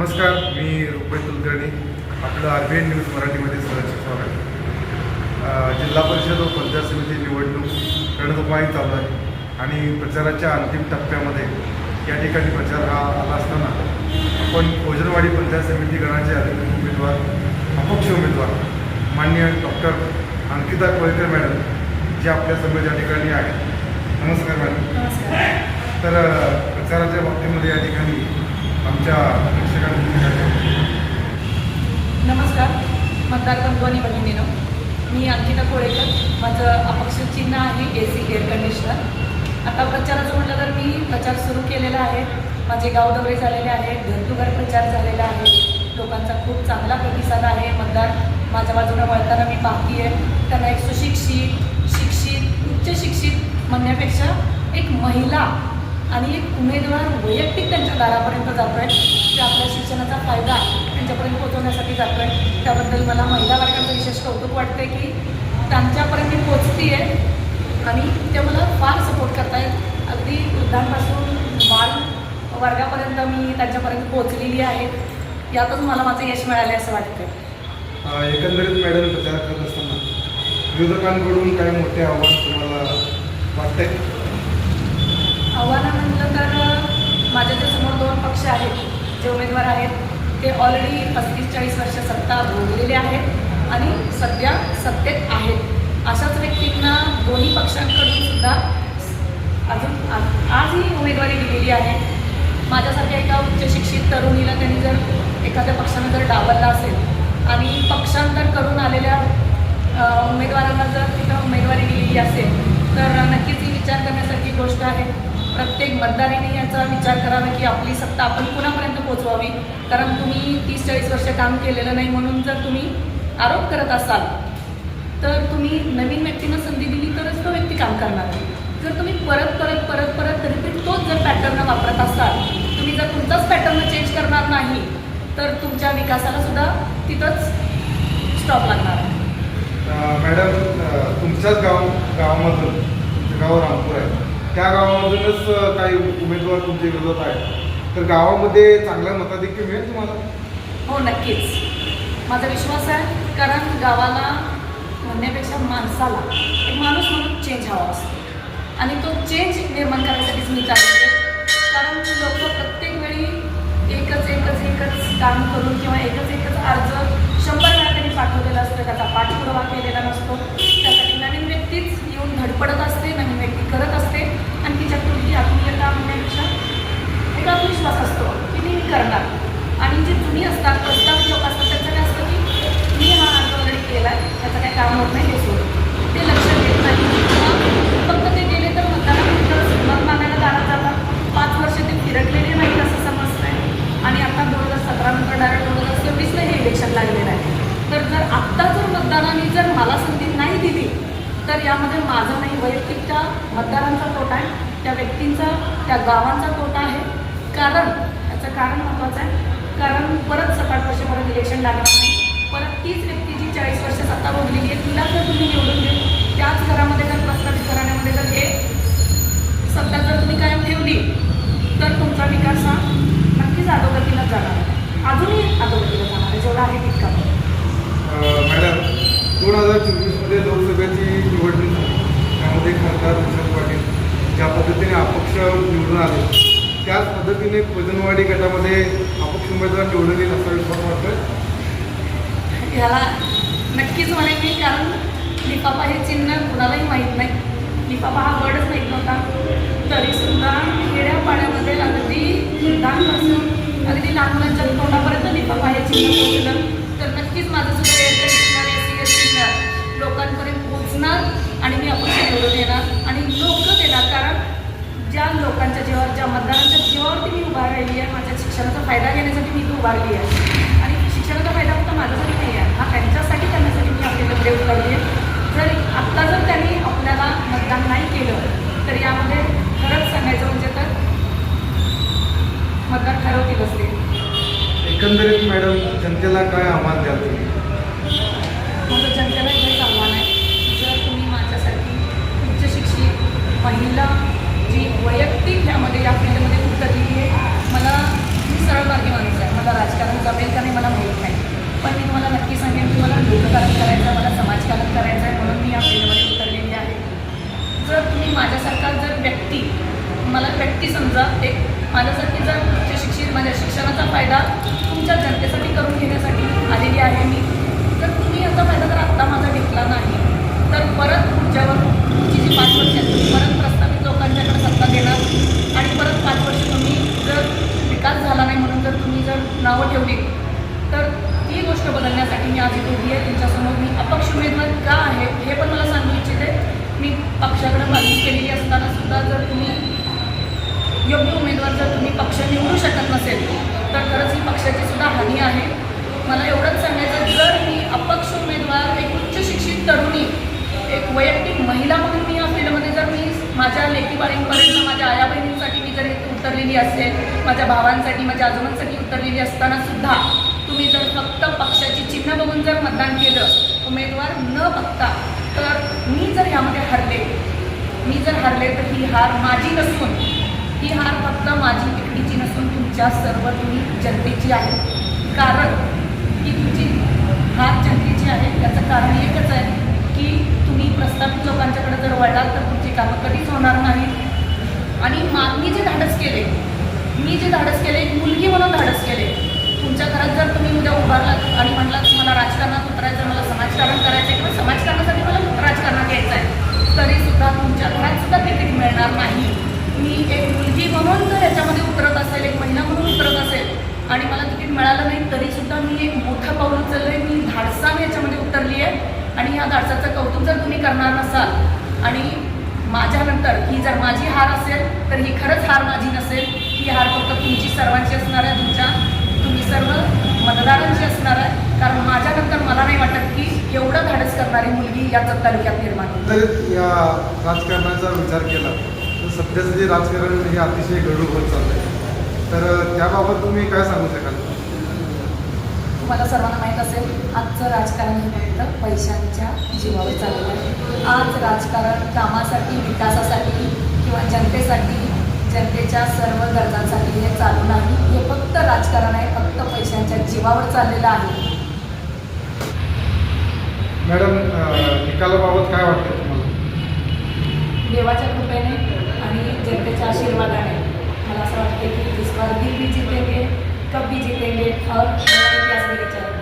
नमस्कार मी रुपेश कुलकर्णी. आपलं R B N news मराठीमध्ये सहर्ष स्वागत. जिल्हा परिषद व पंचायत समिती निवडणूक रणधुमाळी चालू आहे आणि प्रचाराच्या अंतिम टप्प्यामध्ये या ठिकाणी प्रचार हा आला असताना आपण भोजनवाडी पंचायत समिती गणाचे अधिकृत उमेदवार अपक्ष उमेदवार मान्य डॉक्टर अंकिता कोळकर मॅडम जे आपल्यासमोर या ठिकाणी आहेत. नमस्कार मॅडम. तर प्रचाराच्या बाबतीमध्ये या ठिकाणी आमच्या प्रेक्षकांनी नमस्कार मतदार बंधू आणि मी अंकिता कोळेकर. माझं अपक्ष चिन्ह आहे ए सी एअर कंडिशनर आता प्रचाराचं म्हटलं तर मी प्रचार सुरू केलेला आहे. माझे गाव दौरे झालेले आहेत घर टू घर प्रचार झालेला आहे. लोकांचा खूप चांगला प्रतिसाद आहे. मतदार माझ्या बाजूला वळताना मी पाहती आहे. त्यांना एक सुशिक्षित शिक्षित उच्च शिक्षित म्हणण्यापेक्षा एक महिला आणि एक उमेदवार वैयक्तिक त्यांच्या दारापर्यंत जातो आहे ते आपल्या शिक्षणाचा फायदा त्यांच्यापर्यंत पोहोचवण्यासाठी जातो आहे त्याबद्दल मला महिला वर्गाचं विशेष कौतुक वाटते की त्यांच्यापर्यंत मी पोचती आहे आणि ते मला फार सपोर्ट करतायत. अगदी वृद्धांपासून बाल वर्गापर्यंत मी त्यांच्यापर्यंत पोचलेली आहे. यातच मला माझं यश मिळाले असं वाटतं एकंदरीत मॅडम प्रचार करत असताना विरोधकांकडून काही मोठे आव्हान तुम्हाला वाटतंय? आव्हानं माझ्या जे समोर दोन पक्ष आहेत. जे उमेदवार आहेत ते ऑलरेडी पस्तीस चाळीस वर्ष सत्ता भोगलेले आहेत आणि सध्या सत्तेत आहेत. अशाच व्यक्तींना दोन्ही पक्षांकडून सुद्धा अजून आज आजही उमेदवारी दिलेली आहे. माझ्यासारख्या एका उच्च शिक्षित तरुणीला त्यांनी जर एखाद्या पक्षानं जर डावलला असेल आणि पक्षांतर करून आलेल्या उमेदवारांना जर तिथं उमेदवारी दिलेली असेल तर नक्कीच ही विचार करण्यासारखी गोष्ट आहे. प्रत्येक मतदारीने याचा विचार करावा की आपली सत्ता आपण कुणापर्यंत पोचवावी कारण तुम्ही तीस चाळीस वर्ष काम केलेलं नाही म्हणून जर तुम्ही आरोप करत असाल तर तुम्ही नवीन व्यक्तींना संधी दिली तरच तो व्यक्ती काम करणार आहे. जर तुम्ही परत परत परत परत रिपीट तोच जर पॅटर्न वापरत असाल तुम्ही जर तुमचाच पॅटर्न चेंज करणार नाही तर तुमच्या विकासाला सुद्धा तिथंच स्टॉप लागणार आहे. मॅडम तुमच्याच गाव गावामधून तुमचं गाव रामपूर आहे. त्या गावामधूनच काही उमेदवार तुमच्या विरोधात आहेत. तर गावामध्ये चांगला मताधिक्य मिळेल तुम्हाला? हो नक्कीच. माझा विश्वास आहे कारण गावाला म्हणण्यापेक्षा माणसाला एक माणूस म्हणून चेंज हवा असतो. आणि तो चेंज निर्माण करण्यासाठीच मी चालते कारण लोक प्रत्येक वेळी एकच एकच एकच काम करून किंवा एकच एकच अर्ज शंभर वेळा त्यांनी पाठवलेला असतो त्याचा पाठपुरावा केलेला नसतो त्यासाठी नवीन व्यक्तीच येऊन धडपडत असते नवीन व्यक्ती करत असते आणि तिच्यातून ती आत्मीयता म्हणण्यापेक्षा एक आत्मविश्वास असतो की मी करणार आणि जे जुनी असतात प्रस्तावित लोक असतात त्यांचं काय असतं की मी हा अर्ज ऑलरेडी केला आहे त्याचं काही काम होत नाही हे सोडून ते लक्ष देत नाही किंवा फक्त ते गेले तर मतदारानंतर मत मागायला दारात जातात पाच वर्ष ते फिरकलेले नाहीत असं समजतंय आणि आता दोन हजार सतरा नंतर डायरेक्ट दोन हजार सव्वीसला हे इलेक्शन लागलेलं आहे तर जर आत्ता जर मतदारांनी जर मला संधी नाही दिली तर यामध्ये माझा नाही वैयक्तिक त्या मतदारांचा तोटा आहे त्या व्यक्तींचा त्या गावांचा तोटा आहे. कारण याचं कारण महत्त्वाचं आहे. कारण परत सकाळ आठ वर्षापर्यंत इलेक्शन लागणार नाही. परत तीच व्यक्ती जी चाळीस वर्ष सत्ता भोगलेली आहे तिला जर तुम्ही निवडून देऊन त्याच घरामध्ये जर प्रस्तावित घराण्यामध्ये जर हे सत्ता जर तुम्ही कायम ठेवली तर तुमचा विकास हा नक्कीच अधोगतीला जाणार अजूनही अधोगतीला जाणार आहे. जेवढा आहे तितका. मॅडम दोन हजार चोवीसमध्ये लोकसभेची निवडणूक झाली खासदार विशाल पाटील ज्या पद्धतीने अपक्ष निवडून आले त्याच पद्धतीने वजनवाडी गटामध्ये अपक्ष उमेदवार निवडून येईल असा विश्वास वाटतोय? याला नक्कीच मला मी कारण लिफाफा हे चिन्ह कुणालाही माहीत नाही. लिफाफा हा वर्डच माहीत नव्हता. तरीसुद्धा खेड्यापाड्यामध्ये अगदी लहानपासून अगदी लहान मुलांच्या तोंडापर्यंत लिफाफा हे चिन्ह पोहोचलं. तर नक्कीच माझं सुद्धा एअरटेल एस लोकांपर्यंत पोहोचणार. आणि मी अपक्ष निवडून येणार आणि लोक देणार. कारण ज्या लोकांच्या जीवावर ज्या मतदारांच्या जीवावरती मी उभा राहिली आहे माझ्या शिक्षणाचा फायदा घेण्यासाठी मी इथं उभारली आहे. आणि शिक्षणाचा फायदा फक्त माझ्यासाठी नाही आहे हा त्यांच्यासाठी करण्यासाठी मी आपली कपडे उभारली आहे. जर आत्ता जर त्यांनी आपल्याला मतदान नाही केलं तर यामध्ये खरंच सांगायचं म्हणजे तर मतदान ठरवतील असते एकंदरीत मॅडम जनतेला काय आव्हान द्याल तुम्ही? महिला जी वैयक्तिक ह्यामध्ये या फील्डमध्ये खूप कधीही आहे मला खूप सरळ मार्गी माणूस आहे. मला राजकारण जमेल का नाही मला माहीत नाही. पण मी तुम्हाला नक्की सांगेन की मला लोककारण करायचं आहे मला समाजकारण करायचं आहे म्हणून मी या फील्डमध्ये उतरलेली आहे. जर तुम्ही माझ्यासारखा जर व्यक्ती मला व्यक्ती समजा एक माझ्यासाठी जर उच्च शिक्षित माझ्या शिक्षणाचा फायदा तुमच्या जनतेसाठी करून घेण्यासाठी आलेली आहे मी तर तुम्ही याचा फायदा तर आत्ता माझा घेतला नाही. तर परत पुढच्यावर तुमची जी पाच वर्ष आहेत परत प्रस्तावित लोकांच्याकडे सत्ता देणार. आणि परत पाच वर्ष तुम्ही जर विकास झाला नाही म्हणून जर तुम्ही जर नावं ठेवली तर ती गोष्ट बदलण्यासाठी मी आज इथे उभी आहे. तुमच्यासमोर मी अपक्ष उमेदवार का आहे हे पण मला सांगू इच्छिते. मी पक्षाकडे मागणी केलेली असताना सुद्धा जर तुम्ही योग्य उमेदवार जर तुम्ही पक्ष निवडू शकत नसेल तर खरंच ही पक्षाची सुद्धा हानी आहे. मला एवढंच सांगायचं जर मी अपक्ष उमेदवार एक उच्च शिक्षित तरुणी एक वैयक्तिक महिला म्हणून मी या फील्डमध्ये जर मी माझ्या लेकी माझ्या आया बहिणींसाठी मी जर इथे उतरलेली असेल माझ्या भावांसाठी माझ्या आजोबांसाठी उतरलेली असताना सुद्धा तुम्ही जर फक्त पक्षाची चिन्ह बघून जर मतदान केलं उमेदवार न बघता तर मी जर यामध्ये हरले मी जर हरले तर ही हार माझी नसून ही हार फक्त माझी एकटीची नसून तुमच्या सर्व तुम्ही जनतेची आहे. कारण ही तुमची हार जनतेची आहे याचं कारण एकच आहे की तुम्ही प्रस्थापित लोकांच्याकडे जर वळलात तर तुमची कामं कधीच होणार नाही. आणि मी जे धाडस केले मी जे धाडस केले एक मुलगी म्हणून धाडस केले. तुमच्या घरात जर तुम्ही उद्या उभारलात आणि म्हटलात मला राजकारणात उतरायचं मला समाजकारण करायचं आहे किंवा समाजकारणासाठी मला राजकारणात यायचं आहे तरीसुद्धा तुमच्या घरात सुद्धा तिकीट मिळणार नाही. मी एक मुलगी म्हणून जर याच्यामध्ये उतरत असेल एक महिला म्हणून उतरत असेल आणि मला तिकीट मिळालं नाही तरीसुद्धा मी एक मोठं पाऊल उचललं आहे मी धाडसाने याच्यामध्ये उतरली आहे आणि ह्या धाडसाचं कौतुक जर तुम्ही करणार नसाल आणि माझ्यानंतर ही जर माझी हार असेल तर ही खरंच हार माझी नसेल. ही हार फक्त तुमची सर्वांची असणार आहे तुमच्या तुम्ही सर्व मतदारांची असणार आहे. कारण माझ्यानंतर मला नाही वाटत की एवढं धाडस करणारी मुलगी या तालुक्यात निर्माण होईल. जर या राजकारणाचा विचार केला तर सध्याचं जे राजकारण हे अतिशय गडूळ होत चाललं आहे तर त्याबाबत तुम्ही काय सांगू शकाल? तुम्हाला सर्वांना माहीत असेल आजचं राजकारण हे फक्त पैशांच्या जीवावर चाललेलं आहे. आज राजकारण कामासाठी विकासासाठी किंवा जनतेसाठी जनतेच्या सर्व गरजांसाठी हे चालू नाही. हे फक्त राजकारण आहे फक्त पैशांच्या जीवावर चाललेलं आहे. मॅडम निकालाबाबत काय वाटतं तुम्हाला? देवाच्या कृपेने आणि जनतेच्या आशीर्वादाने मला असं वाटते की इस बार भी जीतेंगे कब भी जीतेंगे और मेरा इतिहास भी रचा है